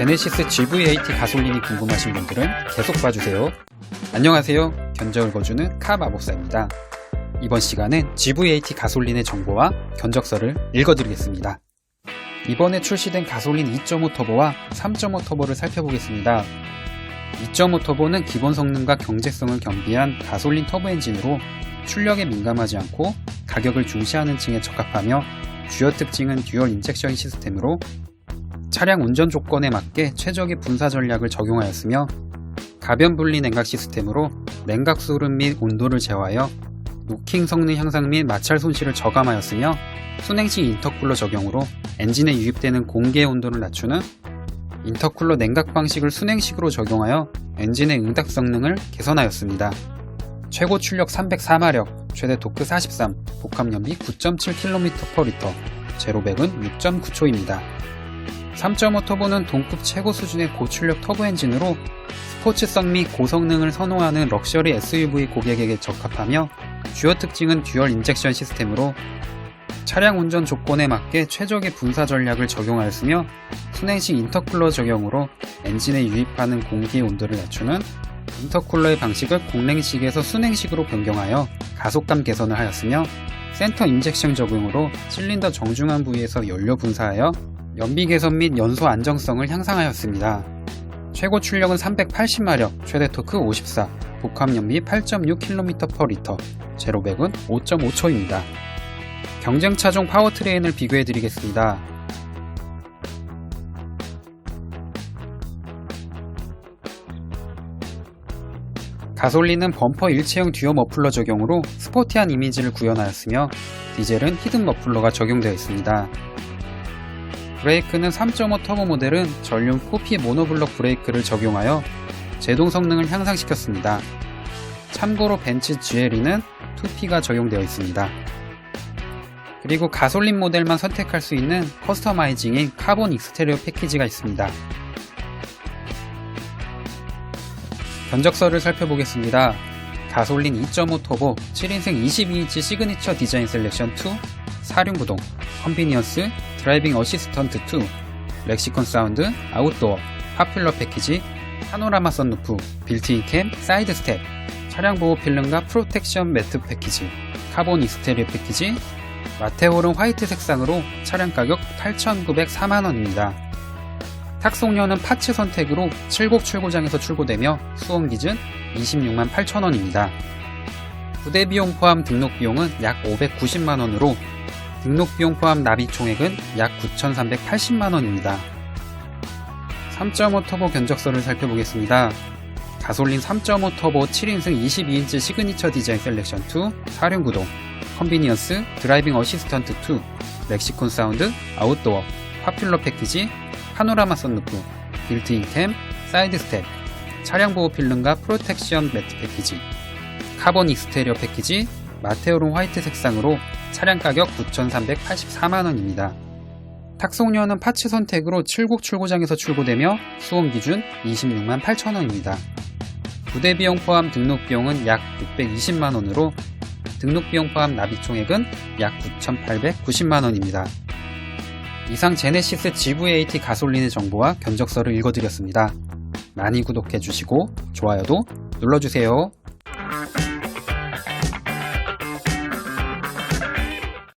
제네시스 GV80 가솔린이 궁금하신 분들은 계속 봐주세요. 안녕하세요. 견적을 거주는 카 마법사입니다. 이번 시간은 GV80 가솔린의 정보와 견적서를 읽어드리겠습니다. 이번에 출시된 가솔린 2.5 터보와 3.5 터보를 살펴보겠습니다. 2.5 터보는 기본 성능과 경제성을 겸비한 가솔린 터보 엔진으로 출력에 민감하지 않고 가격을 중시하는 층에 적합하며 주요 특징은 듀얼 인젝션 시스템으로 차량 운전 조건에 맞게 최적의 분사 전략을 적용하였으며 가변 분리 냉각 시스템으로 냉각 수름 및 온도를 제어하여 노킹 성능 향상 및 마찰 손실을 저감하였으며 순행식 인터쿨러 적용으로 엔진에 유입되는 공기의 온도를 낮추는 인터쿨러 냉각 방식을 순행식으로 적용하여 엔진의 응답 성능을 개선하였습니다. 최고 출력 304마력, 최대 토크 43, 복합 연비 9.7km/L, 제로백은 6.9초입니다. 3.5 터보는 동급 최고 수준의 고출력 터보 엔진으로 스포츠성 및 고성능을 선호하는 럭셔리 SUV 고객에게 적합하며 주요 특징은 듀얼 인젝션 시스템으로 차량 운전 조건에 맞게 최적의 분사 전략을 적용하였으며 순행식 인터쿨러 적용으로 엔진에 유입하는 공기의 온도를 낮추는 인터쿨러의 방식을 공랭식에서 순행식으로 변경하여 가속감 개선을 하였으며 센터 인젝션 적용으로 실린더 정중앙 부위에서 연료 분사하여 연비 개선 및 연소 안정성을 향상하였습니다. 최고 출력은 380마력, 최대 토크 54, 복합 연비 8.6km/L, 제로 백은 5.5초입니다. 경쟁 차종 파워트레인을 비교해 드리겠습니다. 가솔린은 범퍼 일체형 듀어 머플러 적용으로 스포티한 이미지를 구현하였으며 디젤은 히든 머플러가 적용되어 있습니다. 브레이크는 3.5 터보 모델은 전륜 포피 모노블럭 브레이크를 적용하여 제동 성능을 향상시켰습니다. 참고로 벤츠 GLE는 2P가 적용되어 있습니다. 그리고 가솔린 모델만 선택할 수 있는 커스터마이징인 카본 익스테리어 패키지가 있습니다. 견적서를 살펴보겠습니다. 가솔린 2.5 터보 7인승 22인치 시그니처 디자인 셀렉션 2 사륜구동 컨비니언스 드라이빙 어시스턴트 2 렉시콘 사운드 아웃도어 파퓰러 패키지 파노라마 썬루프 빌트인 캠 사이드 스텝 차량 보호 필름과 프로텍션 매트 패키지 카본 익스테리어 패키지 마테올은 화이트 색상으로 차량 가격 8,904만원입니다. 탁송료는 파츠 선택으로 칠곡 출고장에서 출고되며 수원 기준 26만 8천원입니다. 부대 비용 포함 등록 비용은 약 590만원으로 등록 비용 포함 납입 총액은 약 9,380만원입니다. 3.5 터보 견적서를 살펴보겠습니다. 가솔린 3.5 터보 7인승 22인치 시그니처 디자인 셀렉션 2 사륜 구동 컨비니언스 드라이빙 어시스턴트 2 렉시콘 사운드 아웃도어 파퓰러 패키지 파노라마 썬루프 빌트인 캠 사이드 스텝 차량 보호 필름과 프로텍션 매트 패키지 카본 익스테리어 패키지 마테오론 화이트 색상으로 차량 가격 9,384만원입니다. 탁송료는 파츠 선택으로 7국 출고장에서 출고되며 수원 기준 26만 8천원입니다. 부대 비용 포함 등록 비용은 약 620만원으로 등록 비용 포함 납입 총액은 약 9,890만원입니다. 이상 제네시스 GV80 가솔린의 정보와 견적서를 읽어드렸습니다. 많이 구독해주시고 좋아요도 눌러주세요.